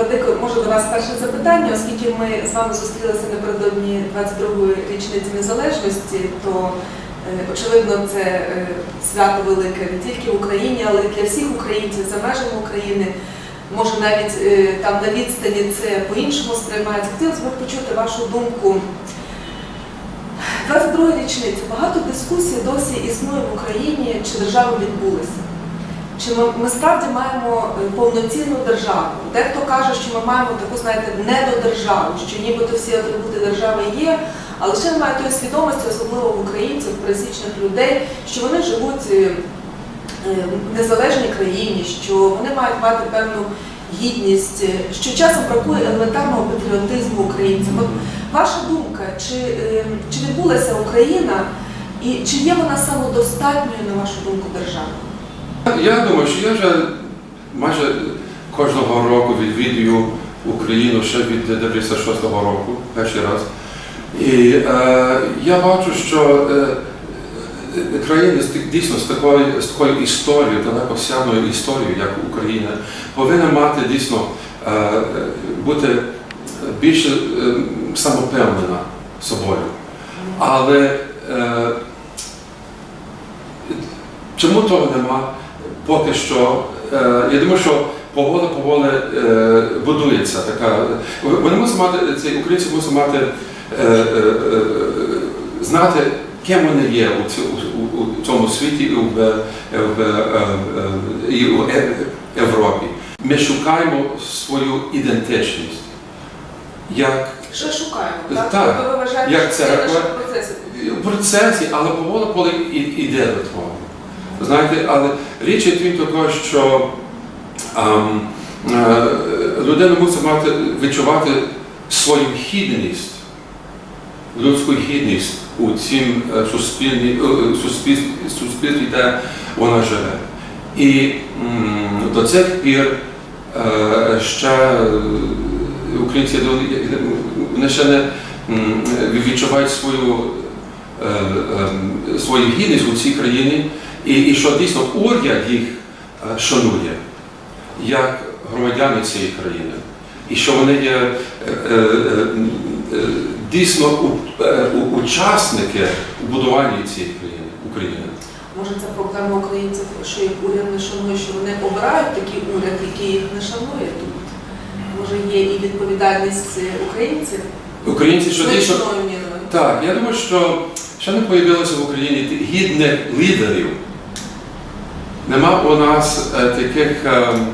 Владико, може до вас перше запитання, оскільки ми з вами зустрілися напередодні 22-ї річниці незалежності, то е, очевидно це е, свято велике не тільки в Україні, але й для всіх українців за межами України. Може навіть е, там на відстані це по-іншому сприймається. Хотілося б почути вашу думку. 22 річниця. Багато дискусій досі існує в Україні, чи держава відбулася. Чи ми, ми справді маємо е, повноцінну державу? Дехто каже, що ми маємо таку, знаєте, недодержаву, що нібито всі атрибути держави є, але ще немає тої свідомості, особливо в українців, пересічних людей, що вони живуть е, е, в незалежній країні, що вони мають мати певну гідність, що часом бракує елементарного патріотизму українцям. От ваша думка, чи, чи відбулася Україна і чи є вона самодостатньою, на вашу думку, державою? Я думаю, що я вже майже кожного року відвідую Україну ще від 96-го року, перший раз. І е, я бачу, що е, е, країни дійсно з такою, з такою історією, далекосягною історією, як Україна, повинна мати дійсно е, бути більше е, самопевнена собою. Але е, чому того нема? Поки що, е, я думаю, що поволі поволі е, будується така. Вони мусять мати ці українці мусять мати е, знати, ким вони є у, цьому світі і в, і в Європі. Ми шукаємо свою ідентичність. Як Ще шукаємо, Так? Тобто ви вважаєте, як це церква. в процесі, але поволі поволі іде до того. Знаєте, але річ є тим також, що ем, е, людина мусить мати відчувати свою гідність, людську гідність у цім е, е, суспільстві, де вона живе. І м, до цих пір е, ще українці вони ще не відчувають свою е, е, свою гідність у цій країні, і, і що дійсно уряд їх е, шанує як громадяни цієї країни, і що вони є е, е, дійсно учасники у будуванні цієї країни України. Може, це проблема українців, що їх уряд не шанує, що вони обирають такий уряд, який їх не шанує тут. Може, є і відповідальність українців Українці, що дійсно. Так, я думаю, що ще не появилося в Україні гідних лідерів. Нема у нас е, таких ем,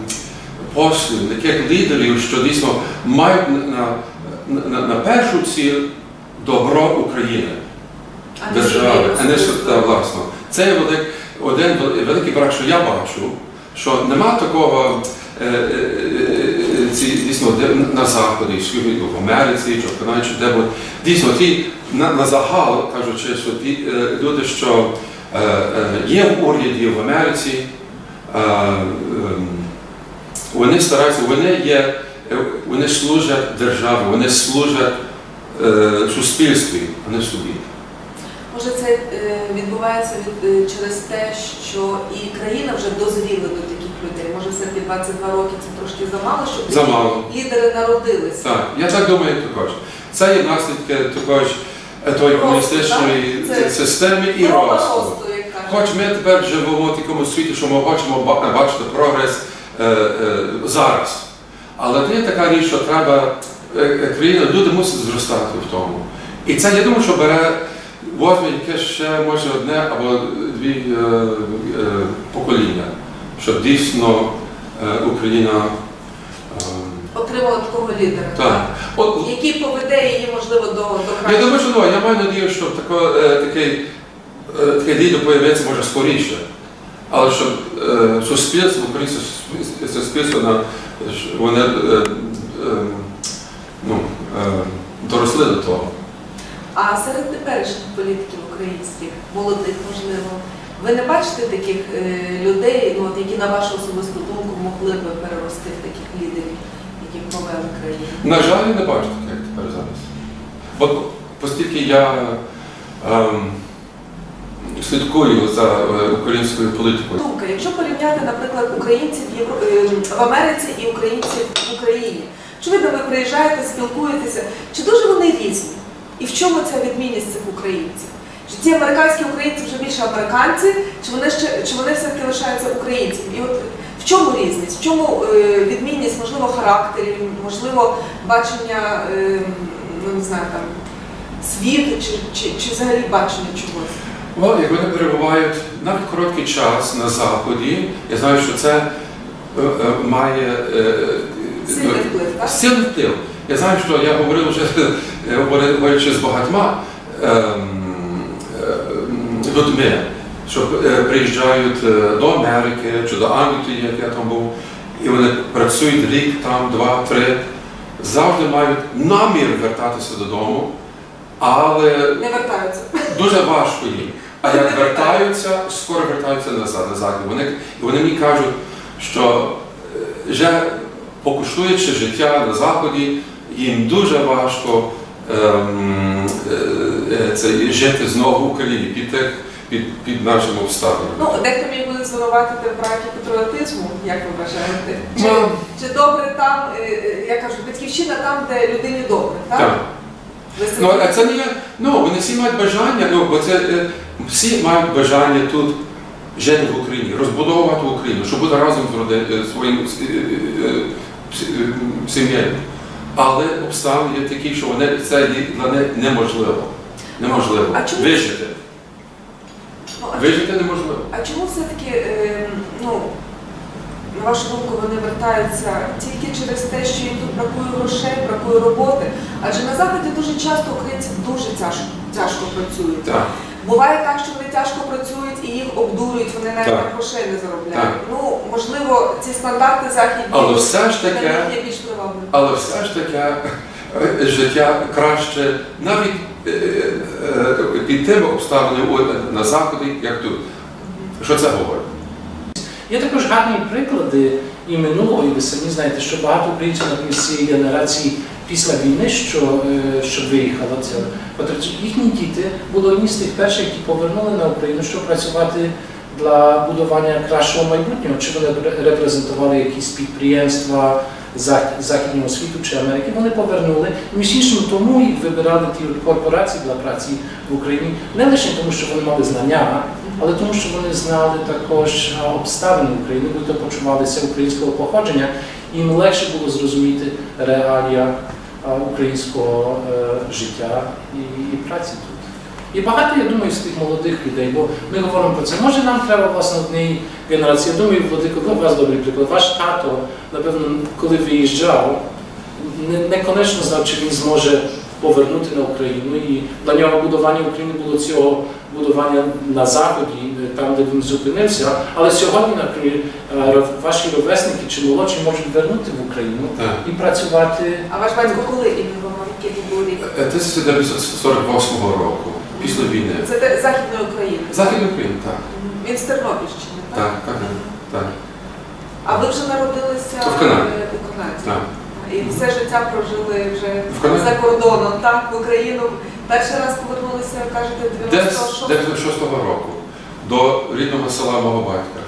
послів, таких лідерів, що дійсно мають на, на, на, першу ціль добро України, А держави, а не та, власно. Це є один великий брак, що я бачу, що нема такого е, е, е, ці, дійсно на Заході, в Америці, чи в Канаді, чи де. Дійсно, ті на, на загал, кажучи, що ті е, люди, що е, е, є в уряді в Америці, е, ем, вони стараються, вони є, е, вони служать державі, вони служать е, суспільстві, а не собі. Може, це е, відбувається від, е, через те, що і країна вже дозріла до таких людей. Може, все-таки 22 роки це трошки замало, щоб Замало. лідери народилися. Так, я так думаю також. Це є наслідки також е, тої комуністичної? Це системи і росту. Хоч ми тепер живемо в такому світі, що ми хочемо бачити прогрес е, е, зараз. Але є така річ, що треба е, е, країна, люди мусять зростати в тому. І це я думаю, що бере возьме якесь ще може одне або дві е, е, покоління, щоб дійсно е, Україна. е, Отримала такого лідера. так. От, Який поведе її, можливо, до, до я думаю, що ну, я маю надію, що тако, е, такий, е, таке дійсно появиться може скоріше. Але щоб е, суспільство, українське суспільство- вони ну, доросли до того. А серед теперішніх політиків українських, молодих, можливо, ви не бачите таких людей, ну, от, які на вашу особисту думку могли би лідерів, б? На жаль, я не бачу таке, як тепер зараз. Бо оскільки я ем, слідкую за е, українською політикою. Думка, якщо порівняти, наприклад, українців в, е, в Америці і українців в Україні, очевидно, ви приїжджаєте, спілкуєтеся, чи дуже вони різні? І в чому ця відмінність цих українців? Чи ці американські українці вже більше американці, чи вони ще чи вони все-таки лишаються українцями? І от в чому різність? В чому е, відмінність, можливо, характерів, можливо, бачення, е, ну не знаю, там світу, чи, чи, чи взагалі бачення чогось? Ну, як вони перебувають навіть короткий час на заході, я знаю, що це е, має Сильний вплив, так? Сильний вплив. Я знаю, що я говорив вже говорячи з багатьма ем, людьми, що е, приїжджають е, до Америки чи до Англії, як я там був, і вони працюють рік, там, два, три, завжди мають намір вертатися додому, але Не вертаються. дуже важко їм. А як вертаються, скоро вертаються назад, назад. Вони, вони мені кажуть, що е, вже покуштуючи життя на Заході, їм дуже важко ем, е, це, жити знову в Україні під, тих, під, під нашими обставинами. Ну, дехто міг буде звинуватити в бракі патріотизму, як ви вважаєте? Чи, Ну. чи добре там, е, е, я кажу, батьківщина там, де людині добре, так? Так. Ну, а це не є. Ну, вони всі мають бажання, ну, бо це е, всі мають бажання тут жити в Україні, розбудовувати Україну, щоб бути разом з своїм сім'єю. Але обставини є такі, що вони це для них неможливо. Неможливо. А чому- Вижити. Ну, а, Вижити неможливо. а чому все-таки, е, ну, на вашу думку, вони вертаються тільки через те, що їм тут бракує грошей, бракує роботи? Адже на Заході дуже часто українці дуже тяжко, тяжко працюють. Так. Буває так, що вони тяжко працюють і їх обдурюють, вони навіть Так. на грошей не заробляють. Так. Ну, можливо, ці стандарти західні Але все ж для таке. них є більш привабливими. Але все ж таки е, життя краще навіть під тими обставинами о, на заході, як тут. Що це говорить? Є також гарні приклади і минулого, і ви самі знаєте, що багато українців з цієї генерації після війни, що, е, що виїхала це їхні діти були одні з тих перших, які повернули на Україну, щоб працювати для будування кращого майбутнього. Чи вони репрезентували якісь підприємства Західнього світу чи Америки, вони повернули. І між іншим тому їх вибирали ті корпорації для праці в Україні не лише тому, що вони мали знання, але тому, що вони знали також обставини України, бо то почувалися українського походження, і їм легше було зрозуміти реалія українського е, життя і, і праці тут. І багато, я думаю, з тих молодих людей, бо ми говоримо про це. Може, нам треба власне однієї генерації. Я думаю, Владико, ви у вас добрий приклад. Ваш тато, напевно, коли виїжджав, не, не конечно знав, чи він зможе повернути на Україну. І для нього будування України було цього будування на заході, е, там, де він зупинився. Але сьогодні, наприклад, е, ваші ровесники чи молодші можуть вернути в Україну Так. і працювати. А ваш батько коли іммігрував, який був рік? Е, 1948 року, після війни. Це те- Західної України. Західний Україн, так. Він з Тернопільщини, так? Так, так, так. А ви вже народилися В Канаді. е, у Канаді? так. І все життя прожили вже В Канаді. за кордоном, так, в Україну. Перший раз повернулися, кажете, 96 96-го року до рідного села мого батька.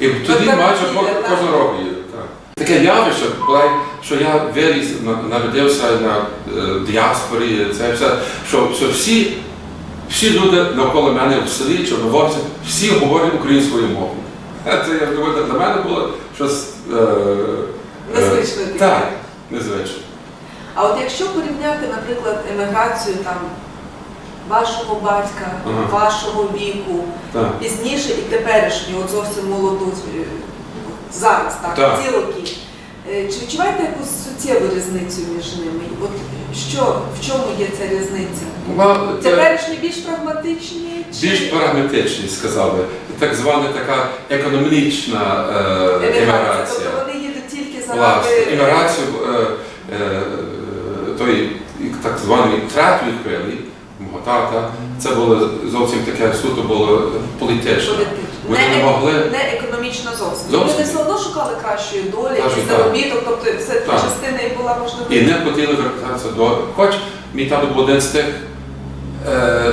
І тоді так майже їде, ко- так. Таке явище, була, що я виріс, на- народився на е, діаспорі, це все, що, що всі, всі люди навколо мене в селі, чорногорці, всі говорять українською мовою. Це я думаю, для мене було щось е, е, Незвичне. Так, незвично. А от якщо порівняти, наприклад, еміграцію там вашого батька, Ага. вашого віку, Так. пізніше і теперішню, от зовсім молоду, е, зараз, так, Так. ці роки. Е, Чи відчуваєте якусь суттєву різницю між ними? От що, в чому є ця різниця? Well, Теперішні більш прагматичні? Чи... Більш прагматичні, сказали. Так звана така економічна е, Еміграція. Тобто вони їдуть тільки Власне, заради... еміграцію е, е, тої так званої третьої хвилі, мого тата, це було зовсім таке суто було політичне. Вони Не, не могли. не економічно зовсім. Зовсім. Вони все одно шукали кращої долі, так. заробіток, тобто все Так. частина і була можливо. І не хотіли вертатися до. Хоч мій тато був один з тих е, е,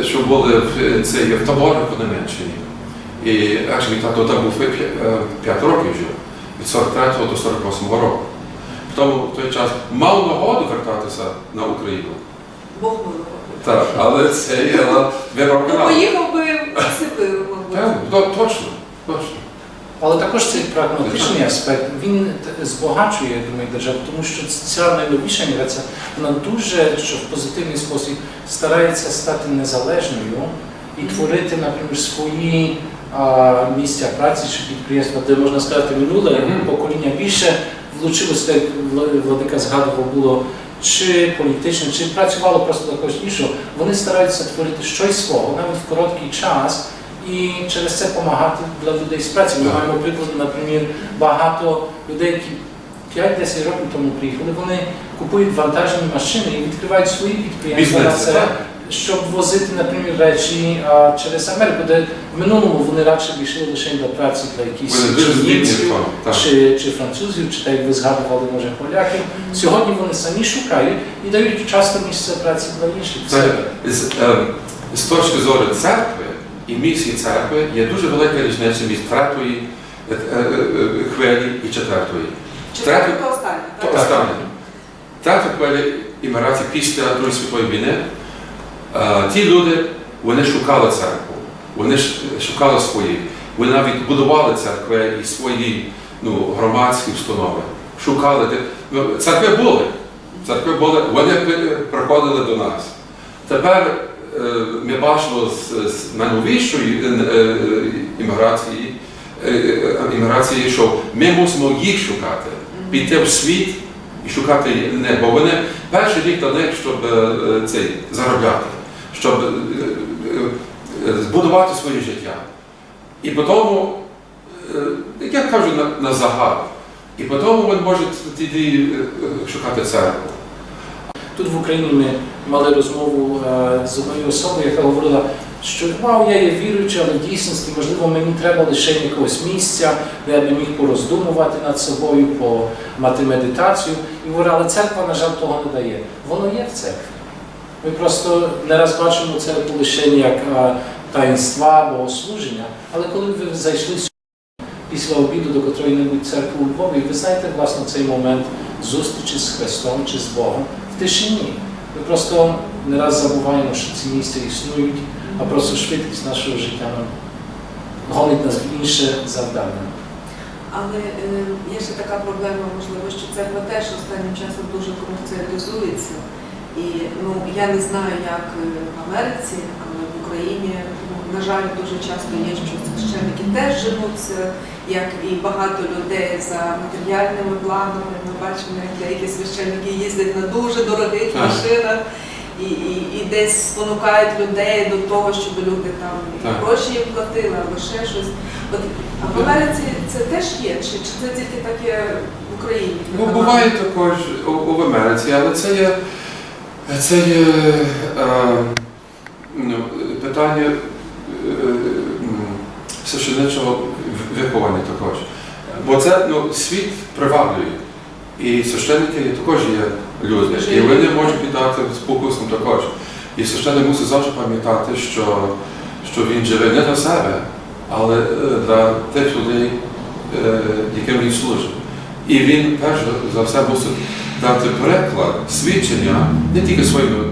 е, що були в, це, є в таборах у Німеччині. І actually, тато там був 5 років жив, від 43 до 48 року. Тому в той час мав нагоду вертатися на Україну. Бог милував. Так, але це є вибрав Ну, поїхав би в Сибир, мабуть. То- точно, точно. Але також цей прагматичний аспект він збагачує я думаю, державу, тому що ця найновіша міграція вона дуже що в позитивний спосіб старається стати незалежною і творити, наприклад, свої а, місця праці чи підприємства, де можна сказати, минуле Мгм. покоління більше влучилося, як Владика згадував, було чи політично, чи працювало просто когось іншого. Вони стараються творити щось свого навіть в короткий час і через це допомагати для людей з праці. Ми маємо приклад, наприклад, багато людей, які 5-10 років тому приїхали, вони купують вантажні машини і відкривають свої підприємства на це, щоб возити, наприклад, речі а, через Америку, де в минулому вони радше йшли лише для праці для якихось німців, чи, чи французів, чи так як ви згадували, може поляків. Сьогодні вони самі шукають і дають часто місце праці для інших. Це, з, ем, з точки зору церкви і місії церкви є дуже велика різниця між третьої е, е, е, хвилі і четвертої. Четверте то останнє. Третя хвиля імміграції після Другої світової війни. Ті люди, вони шукали церкву, вони шукали свої, вони навіть будували церкви і свої ну, громадські установи. Шукали. Ну, церкви були. Церкви були, вони приходили до нас. Тепер ми бачимо з, з найновішої е, е, імміграції, е, е, імміграції, що ми мусимо їх шукати, піти в світ і шукати не, бо вони перший рік для них, щоб е, е, цей, заробляти, щоб е, е, е, збудувати своє життя. І потім, е, я кажу на, на загал, і потім вони можуть тоді е, е, шукати церкву. Тут в Україні ми мали розмову е, з однією особою, яка говорила, що вау, я є віруюча, але дійсності, можливо, мені треба лише якогось місця, де я би міг пороздумувати над собою, мати медитацію. І говорила, але церква, на жаль, того не дає. Воно є в церкві. Ми просто не раз бачимо церкву лише як е, таїнства, богослуження, але коли ви зайшли після обіду до котрої-небудь церкви у Львові, ви знаєте, власне, цей момент зустрічі з Христом чи з Богом в тишині. Ми просто не раз забуваємо, що ці місця існують, а просто швидкість нашого життя нам гонить нас в інше завдання. Але е, є ще така проблема, можливо, що церква теж останнім часом дуже комерціалізується. І ну, я не знаю, як е, в Америці, але в Україні, на жаль, дуже часто є, що священники теж женуться, як і багато людей за матеріальними планами. Ми бачимо, як деякі священники їздять на дуже дорогих машинах. І, і, і десь спонукають людей до того, щоб люди там Так. гроші їм платили або ще щось. От, а в Америці це теж є, чи, чи це тільки таке в Україні? Ну, буває також у, у Америці, але це є, це є е, ну, питання е, священичого виховання також. Бо це ну, світ приваблює. І священники також є люди, і вони можуть піддати спокусом також. І священник мусить завжди пам'ятати, що, що він живе не для себе, але е, для тих людей, е, яким він служить. І він перш за все мусить дати приклад, свідчення не тільки своїми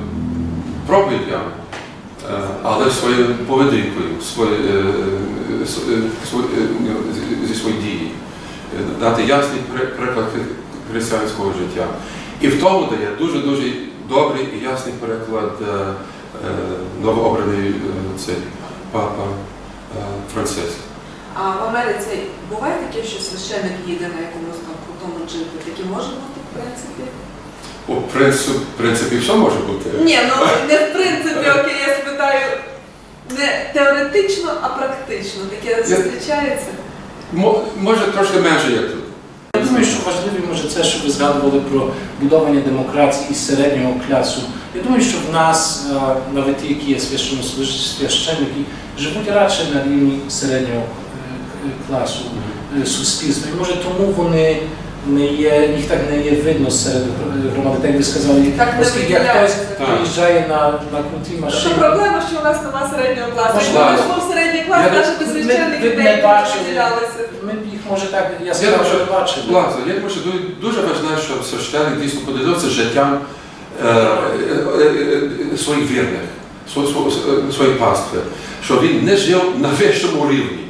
проповідями, е, але своєю поведінкою, своє- е, е, с- е, сво- е, ну, зі- своєї дії, Е, дати ясний приклад християнського життя. І в тому дає дуже-дуже добрий і ясний приклад е, е, новообраний е, цей папа е, Франциск. А в Америці буває таке, що священник їде на якомусь там крутому джипі? Таке може бути, в принципі? У принципі, в принципі, все може бути. Ні, ну не в принципі, окей, я спитаю. Не теоретично, а практично. Таке зустрічається. Мо- Може трошки менше, як тут. Я думаю, що важливо може це, що ви згадували про будування демократії із середнього класу. Я думаю, що в нас, е, навіть ті, які є священники, живуть радше на рівні середнього е, класу е, суспільства. І може тому вони не є, їх так не є видно серед громади, так як ви сказали, Так не оскільки як хтось виділяється. Так. приїжджає на, на крутій Що машині. проблема, що у нас немає середнього класу. Якщо Можливо. ми йшли в середній клас, Я наші безвіщенних ви- ви б дітей не бачили. Ми б їх може так, я сказав, що бачили. Власне, я думаю, що ду- дуже важливо, щоб священник дійсно поділився життям е, е, е, своїх вірних, сво- сво- е, своєї пастви, щоб він не жив на вищому рівні.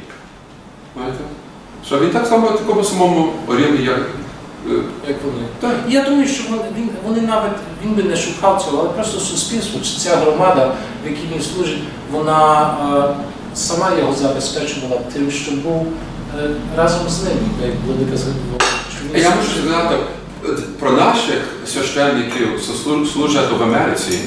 Знаєте? Що він так само на такому самому рівні, як. Е, Як вони. Так. Я думаю, що вони, він, вони навіть він би не шукав цього, але просто суспільство чи ця громада, в якій він служить, вона е, сама його забезпечувала тим, що був е, разом з ним, як Владика згадував. Я мушу сказати про наших священників, що служать в Америці,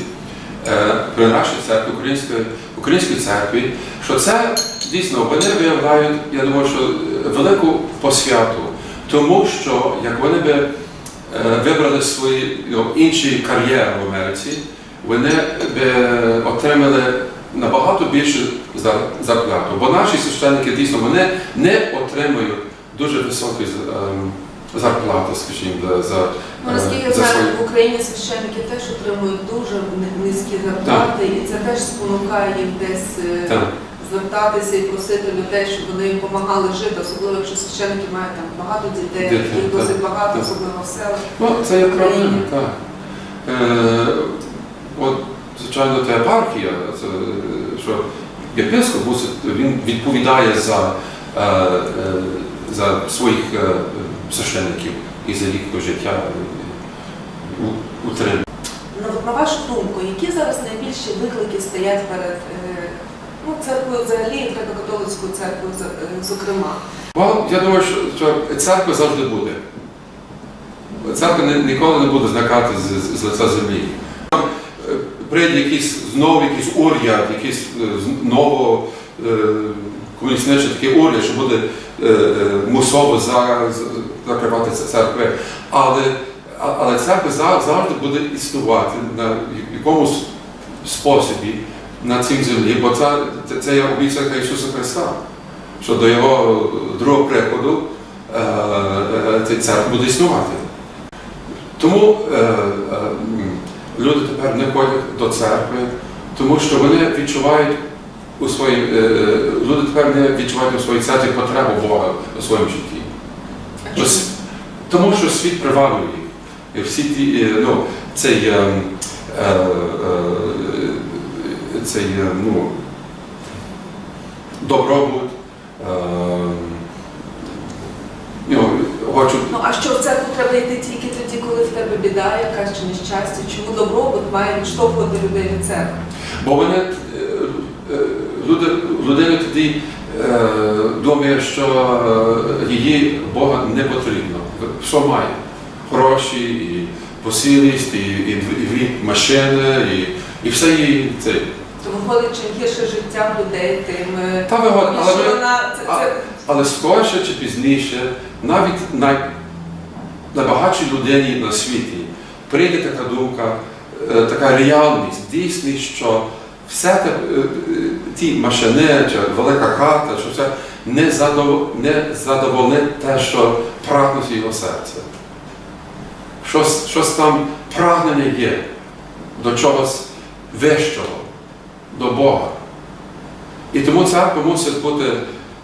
е, при нашій церкві, української, українській церкві, що це дійсно вони виявляють, я думаю, що велику посвяту, тому що як вони би е, вибрали свої інші кар'єри в Америці, вони би отримали набагато більше зарплату. Бо наші священники дійсно вони не отримують дуже високі з- ем, зарплати, скажімо, за, за, Ну, е, наскільки за свої. в Україні священники теж отримують дуже низькі зарплати, і це теж спонукає їх десь е, Так. Звертатися і просити людей, щоб вони їм допомагали жити, особливо якщо священники мають там багато дітей, Дітей, їх так. досить багато, Так. особливо в селах. Ну, це є правильно, так. Е, от, звичайно, та епархія, це, що єпископ він відповідає за, е, е, за своїх е, священників і за їх життя е, утримання. На, на вашу думку, які зараз найбільші виклики стоять перед е, ну, церквою взагалі, греко-католицькою церквою е, зокрема? Well, я думаю, що, церква завжди буде. Церква ніколи не буде зникати з, з, лиця землі. Е, прийде якийсь знову якийсь уряд, якийсь е, з- ново е, комуністичний такий уряд, що буде мусово закривати церкви. Але, але церква завжди буде існувати на якомусь способі на цій землі, бо це, це, є обіцянка Ісуса Христа що до його другого приходу е, е, цей церква буде існувати. Тому е, е, люди тепер не ходять до церкви, тому що вони відчувають у своїй, е, е, люди тепер не відчувають у своїй церкві потребу Бога у своєму житті. Тому що світ. І всі ті, е, ну, цей, е, е, е, цей е, ну, добробут, е, ну, хочу, Ну а що в церкву треба йти тільки тоді, коли в тебе біда, якась чи нещастя? Чому добробут має відштовхувати людей від церкви? бо вони, е, е, люди, людина тоді е, думає, що її Бога не потрібно. Що має? Гроші, і посілість, і, і, дві- і машини, і, і все її це. Виходить, чим гірше життя людей, тим е, Та вигодно, але більше вона це, а- це Але скорше чи пізніше, навіть най, найбагатшій людині на світі прийде така думка, е, така реальність, дійсність, що все те, е, е, ті машини чи велика хата, що все не, задов, не задовольнить те, що прагнуть його серце. Щось, щось там прагнення є до чогось вищого, до Бога. І тому церква мусить бути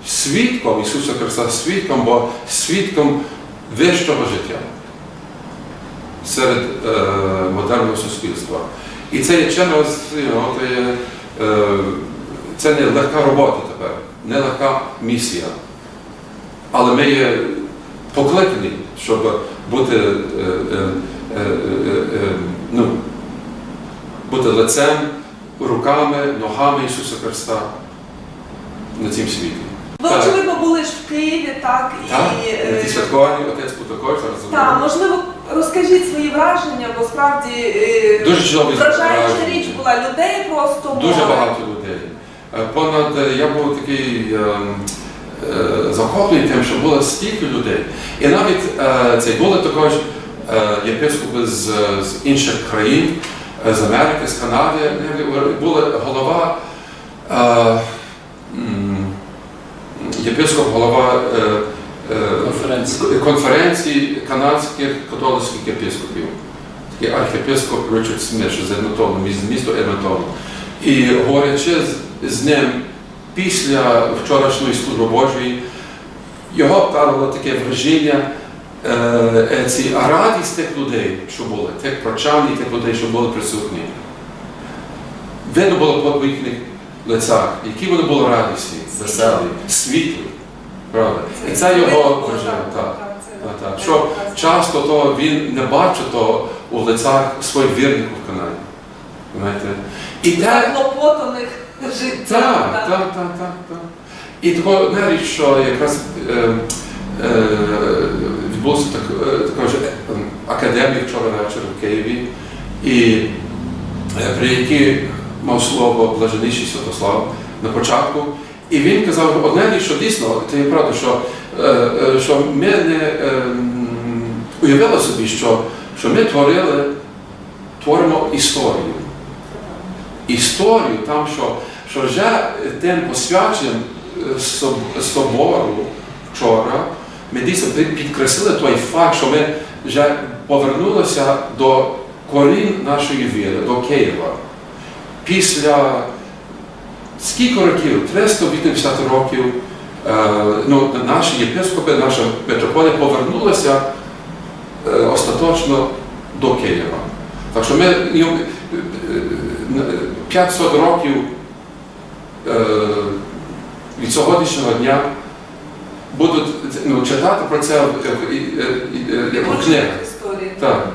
свідком Ісуса Христа, свідком, бо свідком вищого життя серед е, модерного суспільства. І це є це, е, це не легка робота тепер, не легка місія. Але ми є покликані, щоб бути, е, е, е, е, е, ну, бути лицем, руками, ногами Ісуса Христа на цім світі. ви Так. очевидно були ж в Києві, так Так, е, ті святкування отець також зараз. та можливо розкажіть свої враження, бо справді е, Дуже чудові вражаюча річ була людей просто Дуже море. багато людей. Е, Понад я був такий ем, захоплений тим, що було стільки людей. І навіть це були також єпископи з, з інших країн, з Америки, з Канади. Була голова, е, єпископ, голова е, е, Конференції. конференції канадських католицьких єпископів. Такий архієпископ Ричард що з Едмонтону, міс- місто Едмонтону. І говорячи з, ним після вчорашньої служби Божої, його вдарило таке враження, ці а радість тих людей, що були, тих прочан і тих людей, що були присутні. Видно було по їхніх лицях, які вони були радісні, веселі, світлі. Правда? І це його враження. Так. Так, так. Що часто то він не бачить то у лицях своїх вірних у Канаді. Знаєте? І те, Заклопотаних життям. так, так, так, так, так. І тако навіть, що якраз е, е, відбувся так, також академік вчора вечір в Києві, і при якій мав слово блаженніший Святослав на початку. І він казав одне річ, що дійсно, це є правда, що, що ми не уявили собі, що, що ми творили, творимо історію історію, там, що, що вже тим посвяченням е, собору вчора ми дійсно підкреслили той факт, що ми вже повернулися до корінь нашої віри, до Києва. Після скільки років? 380 років е, ну, наші єпископи, наша митрополія повернулися е, остаточно до Києва. Так що ми ну, е, 500 років від сьогоднішнього дня будуть ну, читати про це в- в- і- і- як у книгах. Так.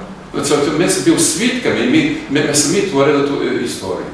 Це, ми собі свідками, і ми, ми, ми самі творили ту е, історію.